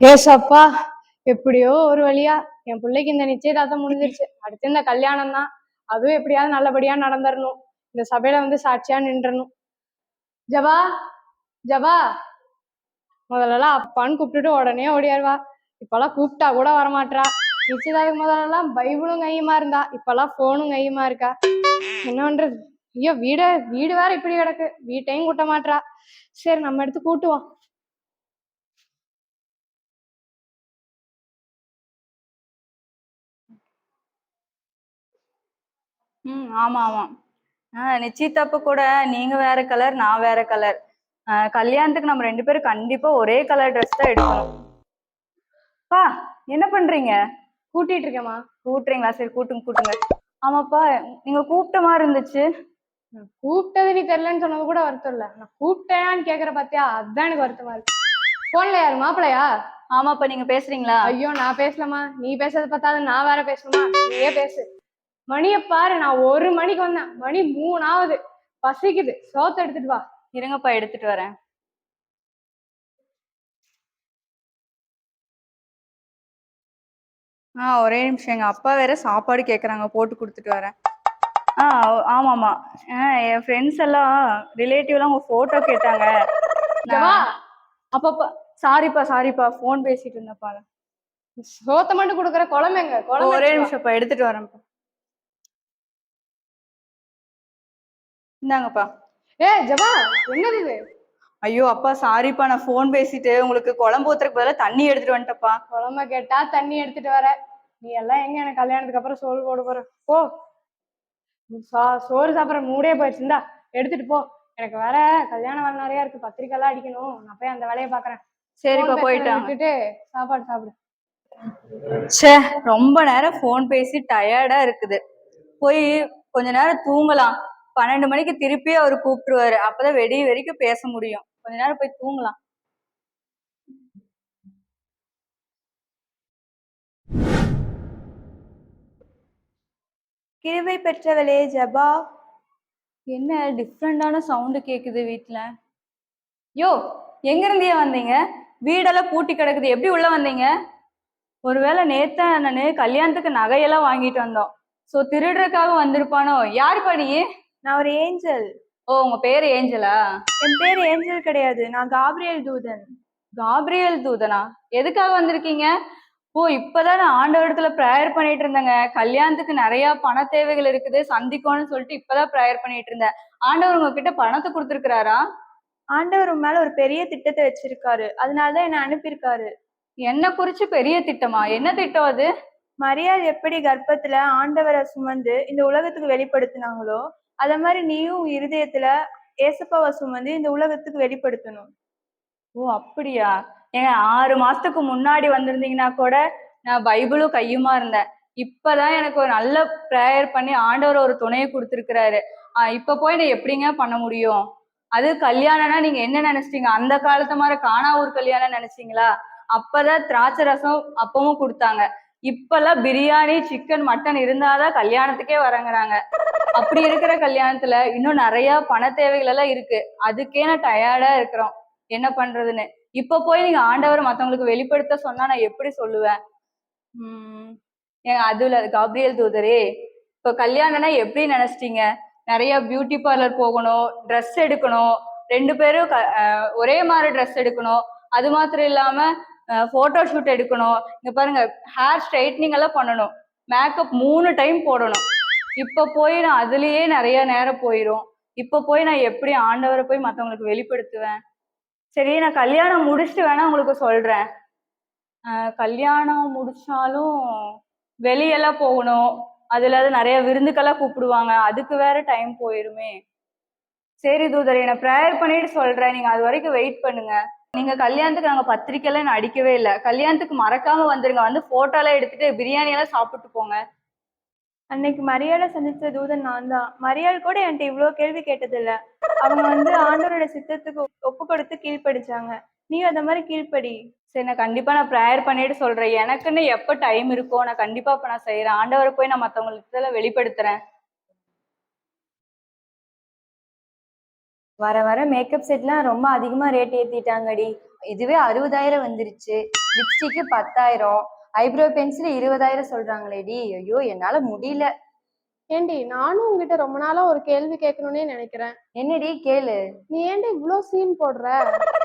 ஏசப்பா எப்படியோ ஒரு வழியா. என் பிள்ளைக்கு இந்த நிச்சயதார்த்தம் முடிஞ்சிருச்சு. அடுத்து இந்த கல்யாணம் தான் அதுவும் எப்படியாவது நல்லபடியா நடந்துடணும் இந்த சபையில வந்து சாட்சியா நின்றணும். ஜபா ஜபா. முதல்லலாம் அப்பான்னு கூப்பிட்டுட்டு உடனே ஓடியாருவா இப்பெல்லாம் கூப்பிட்டா கூட வரமாட்டா நிச்சயதார்த்தம் முதல்லலாம் பைபிளும் கையுமா இருந்தா. இப்பெல்லாம் போனும் கையுமா இருக்கா? என்ன பண்றது ஐயோ வீட வீடு வேற இப்படி கிடக்கு. வீட்டையும் கூட்ட மாட்றா. சரி நம்ம எடுத்து கூட்டுவோம். ம் ஆமா ஆமா. ஆ நிச்சயத்தப்ப கூட நீங்க வேற கலர் நான் வேற கலர் கல்யாணத்துக்கு நம்ம ரெண்டு பேரும் கண்டிப்பா ஒரே கலர் ட்ரெஸ் தான் எடுக்கணும். பா என்ன பண்றீங்க? கூட்டிட்டு இருக்கேம்மா. கூட்டுறீங்களா? சரி கூட்டுங்க கூட்டுங்க. ஆமாப்பா நீங்க கூப்பிட்ட மாதிரி இருந்துச்சு. கூப்பிட்டது நீ தெரியலன்னு சொன்னது கூட வருத்தம் இல்ல. நான் கூப்பிட்டேன்னு கேக்குற பாத்தியா? அதுதான் எனக்கு வருத்தமா இருக்கு. போன்ல யாரு? மாப்பிளையா ஆமாப்பா நீங்க பேசுறீங்களா? ஐயோ நான் பேசலமா நீ பேசுறது பார்த்தாது நான் வேற பேசணுமா? நீயே பேசு. மணியை பாரு நான் ஒரு மணிக்கு வந்தேன். மணி மூணாவது. பசிக்குது. சோத்த எடுத்துட்டு வா. இருங்கப்பா எடுத்துட்டு வரேன். ஆ ஒரே நிமிஷம். எங்க அப்பா வேற சாப்பாடு கேக்குறாங்க. போட்டு கொடுத்துட்டு வரேன். ஆ ஆமாமா என் ஃப்ரெண்ட்ஸ் எல்லாம் ரிலேட்டிவ்லாம் உங்க போட்டோ கேட்டாங்க. அப்பப்பா சாரிப்பா சாரிப்பா ஃபோன் பேசிட்டு இருந்தப்பா சோத்த மட்டும் கொடுக்குற குழம்பு ஒரே எடுத்துட்டு வா. நிமிஷம்ப்பா எடுத்துட்டு வரேன்ப்பா. இந்தாங்கப்பா ஏய் ஜபா என்னது இது? ஐயோ அப்பா சாரிப்பா நான் ஃபோன் பேசிட்டு உங்களுக்கு குழம்பு ஊத்துறதுக்கு பதிலா தண்ணி எடுத்துட்டு வந்துட்டப்பா குழம்ப கேட்டா தண்ணி எடுத்துட்டு வர. நீ எல்லாம் எங்க எனக்கு கல்யாணத்துக்கு அப்புறம் சோறு போட போற? போ. சா- சோறு சாப்பிட்ற மூடே போயிடுச்சுண்டா எடுத்துட்டு போ. எனக்கு வேற கல்யாண வேலை நிறைய இருக்கு. பத்திரிக்கை எல்லாம் அடிக்கணும். நான் போய் அந்த வேலையை பாக்குறேன். சரிப்பா போயிட்டாங்க விட்டுட்டு சாப்பாடு சாப்பிடு. ச்சே ரொம்ப நேரம் ஃபோன் பேசி டயர்டா இருக்குது. போய் கொஞ்ச நேரம் தூங்கலாம். பன்னெண்டு மணிக்கு திருப்பி அவர் கூப்பிட்டுருவாரு. அப்பதான் வெடி வரைக்கும் பேச முடியும். கொஞ்ச நேரம் போய் தூங்கலாம். கிருபை பெற்றவளே ஜபா. என்ன டிஃப்ரெண்டான சவுண்டு கேக்குது வீட்ல? யோ எங்க இருந்தியா வந்தீங்க? வீடெல்லாம் பூட்டி கிடக்குது. எப்படி உள்ள வந்தீங்க? ஒருவேளை நேத்த நானு கல்யாணத்துக்கு நகையெல்லாம் வாங்கிட்டு வந்தோம். சோ திருடுறதுக்காக வந்திருப்பானோ? யார் நீ நான் ஒரு ஏஞ்சல். ஓ உங்க பேரு ஏஞ்சலா? என் பேர் ஏஞ்சல் கிடையாது. நான் காப்ரியல் தூதன். காப்ரியல் தூதனா? எதுக்காக வந்திருக்கீங்க? ஓ இப்பதான் நான் ஆண்டவரிடத்துல ப்ரேயர் பண்ணிட்டு இருந்தேங்க. கல்யாணத்துக்கு நிறைய பண தேவைகள் இருக்குது. சந்திக்கணும்னு சொல்லிட்டு இப்பதான் ப்ரேயர் பண்ணிட்டு இருந்தேன். ஆண்டவர் உங்ககிட்ட பணத்தை கொடுத்துருக்காரா ஆண்டவர் உன் மேல ஒரு பெரிய திட்டத்தை வச்சிருக்காரு. அதனாலதான் என்னை அனுப்பியிருக்காரு. என்ன குறிச்சு பெரிய திட்டமா? என்ன திட்டம் அது? மரியாள் எப்படி கர்ப்பத்துல ஆண்டவரை சுமந்து இந்த உலகத்துக்கு வெளிப்படுத்தினாங்களோ அத மாதிரி நீயும் இருதயத்துல ஏசப்பாவை சுமந்து இந்த உலகத்துக்கு வெளிப்படுத்தணும். ஓ அப்படியா? ஏங்க ஆறு மாசத்துக்கு முன்னாடி வந்திருந்தீங்கன்னா கூட நான் பைபிளும் கையுமா இருந்தேன். இப்பதான் எனக்கு ஒரு நல்ல ப்ரேயர் பண்ணி ஆண்டவர் ஒரு துணையை கொடுத்துருக்கிறாரு. இப்ப போய் நான் எப்படிங்க பண்ண முடியும்? அது கல்யாணம்னா நீங்க என்ன நினைச்சிட்டீங்க? அந்த காலத்து மாதிரி காணாவூர் கல்யாணம் நினைச்சீங்களா? அப்பதான் திராட்சை ரசம் அப்பவும் கொடுத்தாங்க. இப்பெல்லாம் பிரியாணி சிக்கன் மட்டன் இருந்தாதான் கல்யாணத்துக்கே வரங்குறாங்க. அப்படி இருக்கிற கல்யாணத்துல இன்னும் நிறைய பண தேவைகள் எல்லாம் இருக்கு. அதுக்கே நான் டயர்டா இருக்கிறோம். என்ன பண்றதுன்னு? இப்ப போய் நீங்க ஆண்டவரை மத்தவங்களுக்கு வெளிப்படுத்த சொன்னா நான் எப்படி சொல்லுவேன்? உம் ஏங்க அதுல காப்ரியல் தூதரே இப்ப கல்யாணம்னா எப்படி நினைச்சிட்டீங்க? நிறைய பியூட்டி பார்லர் போகணும் ட்ரெஸ் எடுக்கணும். ரெண்டு பேரும் க- ஒரே மாதிரி ட்ரெஸ் எடுக்கணும். அது மாத்திரம் இல்லாம போட்டோ ஷூட் எடுக்கணும். இங்க பாருங்க ஹேர் ஸ்ட்ரைட்னிங் எல்லாம் பண்ணணும். மேக்கப் மூணு டைம் போடணும். இப்ப போய் நான் அதுலயே நிறைய நேரம் போயிரும். இப்ப போய் நான் எப்படி ஆண்டவரை போய் மத்தவங்களுக்கு வெளிப்படுத்துவேன்? சரி நான் கல்யாணம் முடிச்சுட்டு வேணா உங்களுக்கு சொல்றேன். கல்யாணம் முடிச்சாலும் வெளியெல்லாம் போகணும். அதுல அது நிறைய விருந்துக்கெல்லாம் கூப்பிடுவாங்க. அதுக்கு வேற டைம் போயிருமே. சரி தூதரி நான் ப்ரேயர் பண்ணிட்டு சொல்றேன். நீங்க அது வரைக்கும் வெயிட் பண்ணுங்க. நீங்க கல்யாணத்துக்கு நாங்க பத்திரிக்கை எல்லாம் நான் அடிக்கவே இல்லை. கல்யாணத்துக்கு மறக்காம வந்துருங்க. வந்து போட்டோ எல்லாம் எடுத்துட்டு பிரியாணி எல்லாம் சாப்பிட்டு போங்க. அன்னைக்கு மரியாதை சந்திச்ச தூதன் நான் தான். மரியாள் கூட என்கிட்ட இவ்வளவு கேள்வி கேட்டதில்ல. அவங்க வந்து ஆண்டவரோட சித்தத்துக்கு ஒப்பு கொடுத்து கீழ்ப்படிச்சாங்க. நீ அந்த மாதிரி கீழ்ப்படி. சரி நான் கண்டிப்பா நான் ப்ரேயர் பண்ணிட்டு சொல்றேன். எனக்குன்னு எப்ப டைம் இருக்கோ நான் கண்டிப்பா இப்ப நான் செய்யறேன் ஆண்டவரை போய் நான் மத்தவங்களுக்கு வெளிப்படுத்துறேன். வர வர மேக்கப் செட்லாம் ரொம்ப அதிகமா ரேட் ஏத்திட்டாங்கடி. இதுவே அறுபதாயிரம் வந்துருச்சு. லிப்ஸ்டிக்கு பத்தாயிரம். ஐப்ரோ பென்சில் இருபதாயிரம் சொல்றாங்களேடி. ஐயோ என்னால முடியல. ஏண்டி நானும் உங்ககிட்ட ரொம்ப நாளா ஒரு கேள்வி கேட்கணும்னே நினைக்கிறேன். என்னடி கேளு. நீ ஏன்டி இவ்ளோ சீன் போடுற?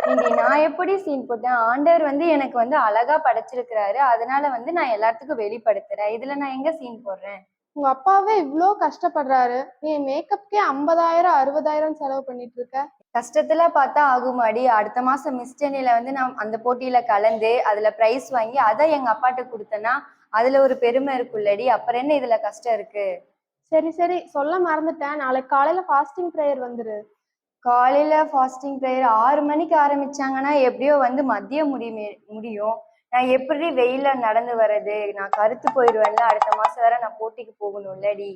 ஏண்டி நான் எப்படி சீன் போட்டேன்? ஆண்டவர் வந்து எனக்கு வந்து அழகா படைச்சிருக்கிறாரு. அதனால வந்து நான் எல்லாத்துக்கும் வெளிப்படுத்துறேன். இதுல நான் எங்க சீன் போடுறேன்? உங்க அப்பாவே இவ்ளோ கஷ்டப்படுறாரு. நீ மேக்கப்க்கே ஐம்பதாயிரம் அறுபதாயிரம் செலவு பண்ணிட்டு இருக்க கஷ்டத்துல பார்த்தா ஆகுமாடி? அடுத்த மாசம் மிஸ் சென்னையில வந்து நான் அந்த போட்டியில கலந்து அதுல பிரைஸ் வாங்கி அதை எங்க அப்பாட்ட கொடுத்தேன்னா அதுல ஒரு பெருமை இருக்குல்லடி அப்புறம் என்ன இதுல கஷ்டம் இருக்கு? சரி சரி. சொல்ல மறந்துட்டேன். நாளைக்கு காலையில ஃபாஸ்டிங் ப்ரேயர் வந்துரு. காலையில ஃபாஸ்டிங் ப்ரேயர் ஆறு மணிக்கு ஆரம்பிச்சாங்கன்னா எப்படியோ வந்து மதியம் முடியுமே முடியும். நான் எப்படி வெயில்ல நடந்து வர்றது? நான் கருத்து போயிடுவேன்ல அடுத்த மாசம் வேற நான் போட்டிக்கு போகணும்லடி.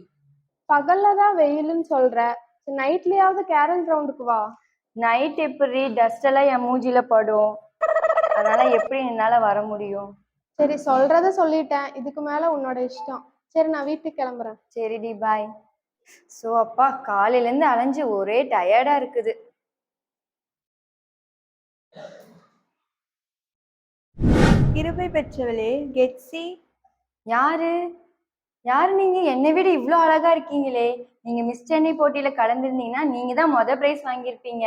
பகல்ல தான் வெயிலுன்னு சொல்ற. நைட்லயாவது கேரல் கிரவுண்டுக்கு வா. நைட் எப்படி? டஸ்ட் எல்லாம் என் மூஞ்சில படும். அதனால எப்படி என்னால வர முடியும்? சரி சொல்றத சொல்லிட்டேன். இதுக்கு மேல உன்னோட இஷ்டம். சரி நான் வீட்டுக்கு கிளம்புறேன். சரிடி பாய் ஸோ அப்பா காலையில இருந்து அலைஞ்சு ஒரே டயர்டா இருக்குது. கிருபை பெற்றவளே கெட்சி யாரு? யாரு நீங்க? என்னை விட இவ்வளோ அழகா இருக்கீங்களே. நீங்க மிஸ் சென்னை போட்டியில கலந்துருந்தீங்கன்னா நீங்க தான் மொதல் பிரைஸ் வாங்கியிருப்பீங்க.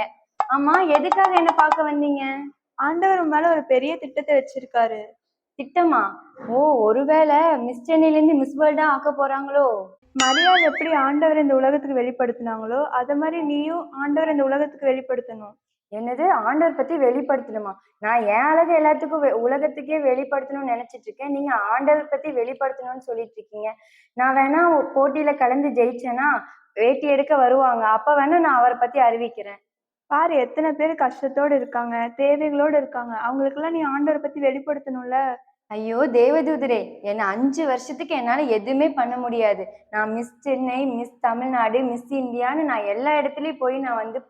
ஆமா எதுக்காக என்ன பார்க்க வந்தீங்க? ஆண்டவர் மேல ஒரு பெரிய திட்டத்தை வச்சிருக்காரு. திட்டமா? ஓ ஒருவேளை மிஸ் சென்னையில இருந்து மிஸ் வேர்ல்டா ஆக்க போறாங்களோ? மரியாதை எப்படி ஆண்டவர் இந்த உலகத்துக்கு வெளிப்படுத்தினாங்களோ அத மாதிரி நீயும் ஆண்டவர் இந்த உலகத்துக்கு வெளிப்படுத்தணும். என்னது? ஆண்டவர் பத்தி வெளிப்படுத்தணுமா? நான் என் அழகு எல்லாத்துக்கும் உலகத்துக்கே வெளிப்படுத்தணும்னு நினைச்சிட்டு இருக்கேன் நீங்க ஆண்டவர் பத்தி வெளிப்படுத்தணும்னு சொல்லிட்டு இருக்கீங்க நான் வேணா போட்டியில கலந்து ஜெயிச்சேன்னா வேட்டி எடுக்க வருவாங்க. அப்ப வேணா நான் அவரை பத்தி அறிவிக்கிறேன். பாரு எத்தனை பேர் கஷ்டத்தோடு இருக்காங்க தேவைகளோடு இருக்காங்க. அவங்களுக்கெல்லாம் நீ ஆண்டவரை பத்தி வெளிப்படுத்தணும்ல? ஐயோ தேவதூதரே என்ன அஞ்சு வருஷத்துக்கு என்னால எதுவுமே பண்ண முடியாது. நான் miss Chennai miss Tamil Nadu miss இந்தியான்னு நான் எல்லா இடத்துலயும் போய் நான் வந்து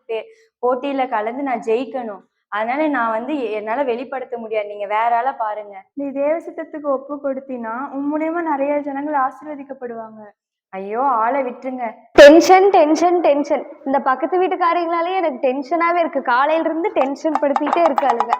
போட்டியில கலந்து நான் ஜெயிக்கணும். அதனால நான் வந்து என்னால வெளிப்படுத்த முடியாது. நீங்க வேற ஆள பாருங்க. நீ தேவ சித்தத்துக்கு ஒப்பு கொடுத்தினா உன் மூலியமா நிறைய ஜனங்கள் ஆசீர்வதிக்கப்படுவாங்க. ஐயோ ஆளை விட்டுருங்க. டென்ஷன் டென்ஷன் டென்ஷன் இந்த பக்கத்து வீட்டுக்காரங்களாலே எனக்கு டென்ஷனாவே இருக்கு. காலையில இருந்து டென்ஷன் படுத்திட்டே இருக்காளுங்க.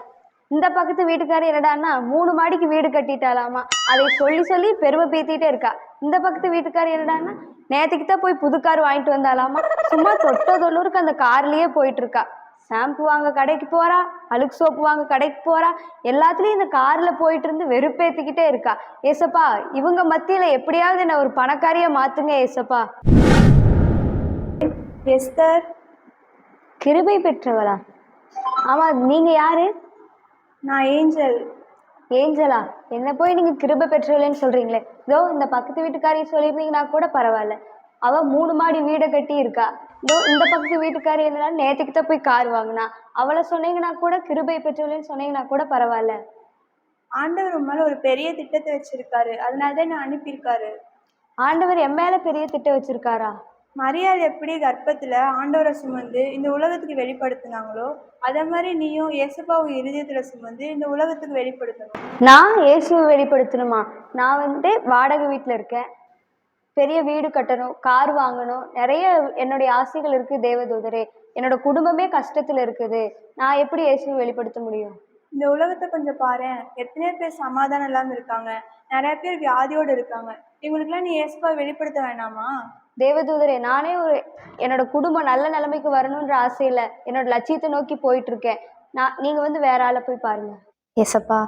இந்த பக்கத்து வீட்டுக்காரர் என்னடான்னா மூணு மாடிக்கு வீடு கட்டிட்டாலாமா? அதை சொல்லி சொல்லி பெருமை பேத்திட்டே இருக்கா. இந்த பக்கத்து வீட்டுக்காரர் என்னடான்னா நேத்துக்கு தான் போய் புது கார் வாங்கிட்டு வந்தாலாமா? சும்மா தொட்ட தொண்ணூறுக்கு அந்த கார்லயே போயிட்டு இருக்கா. ஷாம்பு வாங்க கடைக்கு போறா அழுக்கு சோப்பு வாங்க கடைக்கு போறா எல்லாத்துலயும் இந்த கார்ல போயிட்டு இருந்து வெறுப்பேத்திக்கிட்டே இருக்கா. ஏசப்பா இவங்க மத்தியில எப்படியாவது என்ன ஒரு பணக்காரியா மாத்துங்க ஏசப்பா. எஸ்தர் கிருபை பெற்றவளா? ஆமா நீங்க யாரு? நான் ஏஞ்சல். ஏஞ்சலா? என்ன போய் நீங்க கிருபை பெற்றவளேன்னு சொல்றீங்களே. இதோ இந்த பக்கத்து வீட்டுக்காரி சொல்லியிருந்தீங்கன்னா கூட பரவாயில்ல. அவ மூணு மாடி வீடை கட்டி இருக்கா. இதோ இந்த பக்கத்து வீட்டுக்காரி என்னன்னா நேத்துக்கு தான் போய் கார் வாங்கினா. அவளை சொன்னீங்கன்னா கூட கிருபை பெற்றவளேன்னு சொன்னீங்கன்னா கூட பரவாயில்ல. ஆண்டவர் உன் மேல ஒரு பெரிய திட்டத்தை வச்சிருக்காரு. அதனால தான் நான் அனுப்பியிருக்காரு. ஆண்டவர் என் மேல பெரிய திட்டம் வச்சிருக்காரா? மரியாள் எப்படி கர்ப்பத்துல ஆண்டவரை சுமந்து இந்த உலகத்துக்கு வெளிப்படுத்தினாங்களோ அதே மாதிரி நீயும் இயேசுப்பாவை இருதயத்துல சுமந்து இந்த உலகத்துக்கு வெளிப்படுத்தணும். நான் இயேசுவை வெளிப்படுத்தணுமா? நான் வந்து வாடகை வீட்டில் இருக்கேன். பெரிய வீடு கட்டணும் கார் வாங்கணும். நிறைய என்னுடைய ஆசைகள் இருக்கு தேவதூதரே. என்னோட குடும்பமே கஷ்டத்துல இருக்குது. நான் எப்படி இயேசுவை வெளிப்படுத்த முடியும்? இந்த உலகத்தை கொஞ்சம் பாரேன். எத்தனையோ பேர் சமாதானம் இல்லாம இருக்காங்க. நிறைய பேர் வியாதியோடு இருக்காங்க. இவங்களுக்குலாம் நீ இயேசுப்பாவை வெளிப்படுத்த வேணாமா? தேவதூதரே நானே ஒரு என்னோட குடும்பம் நல்ல நிலைமைக்கு வரணுன்ற ஆசையில என்னோட லட்சியத்தை நோக்கி போயிட்டு இருக்கேன் நான் நீங்க வந்து வேற ஆளை போய் பாருங்க. ஏசப்பா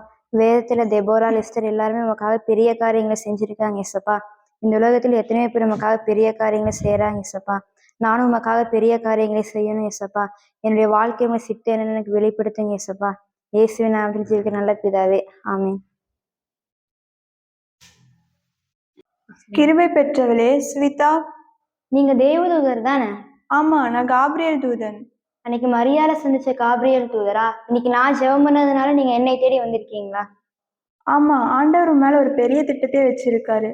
வேதத்துல தெபோரா லிஸ்டர் எல்லாருமே நமக்காக பெரிய காரியங்களை செஞ்சிருக்காங்க ஏசப்பா. இந்த உலகத்துல எத்தனையோ பேர் நமக்காக பெரிய காரியங்களை செய்யறாங்க ஏசப்பா. நானும் உமக்காக பெரிய காரியங்களை செய்யணும் ஏசப்பா. என்னுடைய வாழ்க்கை உங்க சித்த என்னன்னு எனக்கு வெளிப்படுத்துங்க ஏசப்பா. இயேசுவின் நாமத்தில் ஜீவிக்க நல்ல பிதாவே ஆமீன். கிருபை பெற்றவளே ஸ்விதா நீங்க தேவதூதர் தானே? ஆமா நான் காப்ரியல் தூதன். அன்னைக்கு மரியாதை சந்திச்ச காபிரியல் தூதரா? இன்னைக்கு நான் ஜெபம் பண்ணதுனால நீங்க என்னை தேடி வந்திருக்கீங்களா? ஆமா ஆண்டவர் மேல ஒரு பெரிய திட்டத்தை வச்சிருக்காரு.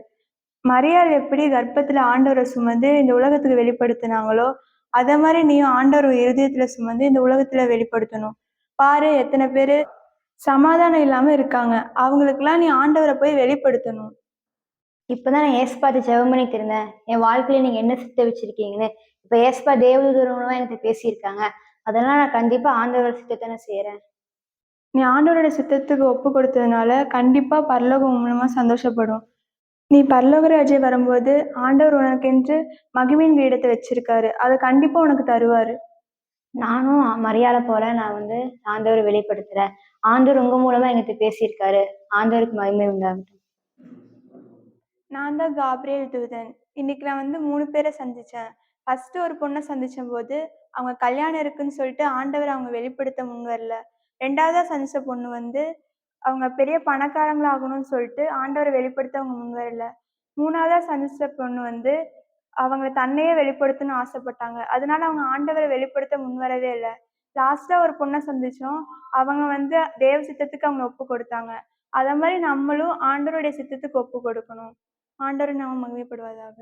மரியாள் எப்படி கர்ப்பத்துல ஆண்டவரை சுமந்து இந்த உலகத்துக்கு வெளிப்படுத்தினாங்களோ அதே மாதிரி நீயும் ஆண்டவர் இருதயத்துல சுமந்து இந்த உலகத்துல வெளிப்படுத்தணும். பாரு எத்தனை பேரு சமாதானம் இல்லாம இருக்காங்க. அவங்களுக்கெல்லாம் நீ ஆண்டவரை போய் வெளிப்படுத்தணும். இப்பதான் நான் ஏஸ்பாத்து ஜெபம் பண்ணிட்டு இருந்தேன். என் வாழ்க்கையில நீங்க என்ன சித்த வச்சிருக்கீங்கன்னு. இப்ப ஏஸ்பா தேவதூதர் மூலமா என்கிட்ட பேசியிருக்காங்க. அதெல்லாம் நான் கண்டிப்பா ஆண்டவர் சித்தத்தை நான் செய்யறேன் நீ ஆண்டவரோட சித்தத்துக்கு ஒப்பு கொடுத்ததுனால கண்டிப்பாக பரலோகம் மூலமாக சந்தோஷப்படும். நீ பரலோக ராஜ்யம் வரும்போது ஆண்டவர் உனக்கென்று மகிமின் வீடத்தை வச்சிருக்காரு. அதை கண்டிப்பாக உனக்கு தருவார். நானும் மரியாதை போல நான் வந்து ஆண்டவரை வெளிப்படுத்துறேன். ஆண்டவர் உங்க மூலமா எங்கிட்ட பேசியிருக்காரு. ஆண்டவருக்கு மகிமை உண்டாகட்டும். நான் தான் காப்ரியல் தூதன். இன்னைக்கு நான் வந்து மூணு பேரை சந்திச்சேன். ஃபர்ஸ்ட் ஒரு பொண்ணை சந்திச்ச போது அவங்க கல்யாணம் இருக்குன்னு சொல்லிட்டு ஆண்டவர் அவங்க வெளிப்படுத்த முன் வரல. ரெண்டாவதா சந்திச்ச பொண்ணு வந்து அவங்க பெரிய பணக்காரங்களாகணும்னு சொல்லிட்டு ஆண்டவரை வெளிப்படுத்த அவங்க முன் வரல. மூணாவதா சந்திச்ச பொண்ணு வந்து அவங்க தன்னையே வெளிப்படுத்தணும்னு ஆசைப்பட்டாங்க. அதனால அவங்க ஆண்டவரை வெளிப்படுத்த முன் வரவே இல்லை. லாஸ்டா ஒரு பொண்ணை சந்திச்சோம். அவங்க வந்து தேவ சித்தத்துக்கு அவங்க ஒப்பு கொடுத்தாங்க. அத மாதிரி நம்மளும் ஆண்டவருடைய சித்தத்துக்கு ஒப்பு கொடுக்கணும். ஆண்டவர் நாமம் மகிமைப்படுவதாக.